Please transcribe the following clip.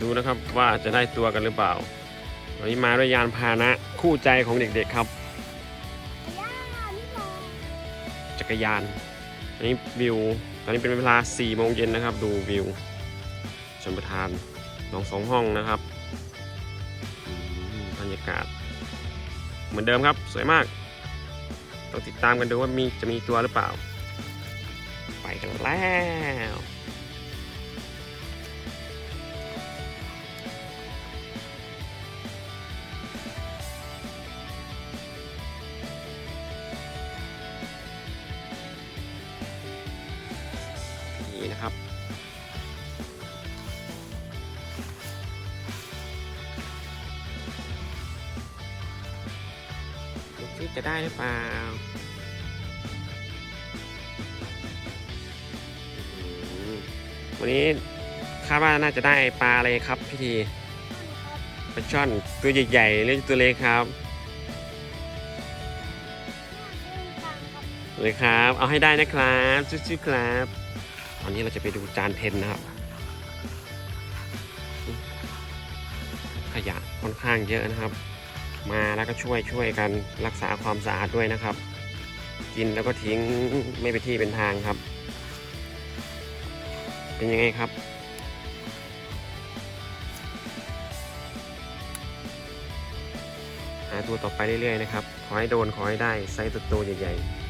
ดูนะครับว่าจะได้ตัวกันหรือเปล่า วันนี้มาด้วยยานพาหนะคู่ใจของเด็กๆครับ จักรยาน อันนี้วิว ตอนนี้เป็นเวลา4โมงเย็นนะครับ ดูวิวชนประทานหนองสองห้องนะครับอืมบรรยากาศ เหมือนเดิมครับสวยมาก ต้องติดตามกันดูว่ามีจะมีตัวหรือเปล่า ไปกันแล้ว นี่นะครับ ดูสิจะได้หรือเปล่าอืมวันนี้คาดว่าน่าจะได้ปลาอะไรครับพี่ทีปลาช่อนตัวใหญ่ๆหรือตัวเล็กครับเลยครับ เอาให้ได้นะครับชื่อๆครับ ตอนนี้เราจะไปดูจานเพนนะครับ ขยะค่อนข้างเยอะนะครับ มาแล้วก็ช่วยช่วยกันรักษาความสะอาดด้วยนะครับ กินแล้วก็ทิ้งไม่เป็นที่เป็นทางครับ เป็นยังไงครับหาตัวต่อไปเรื่อยๆนะครับ ขอให้โดนขอให้ได้ไซส์ตัวใหญ่ๆ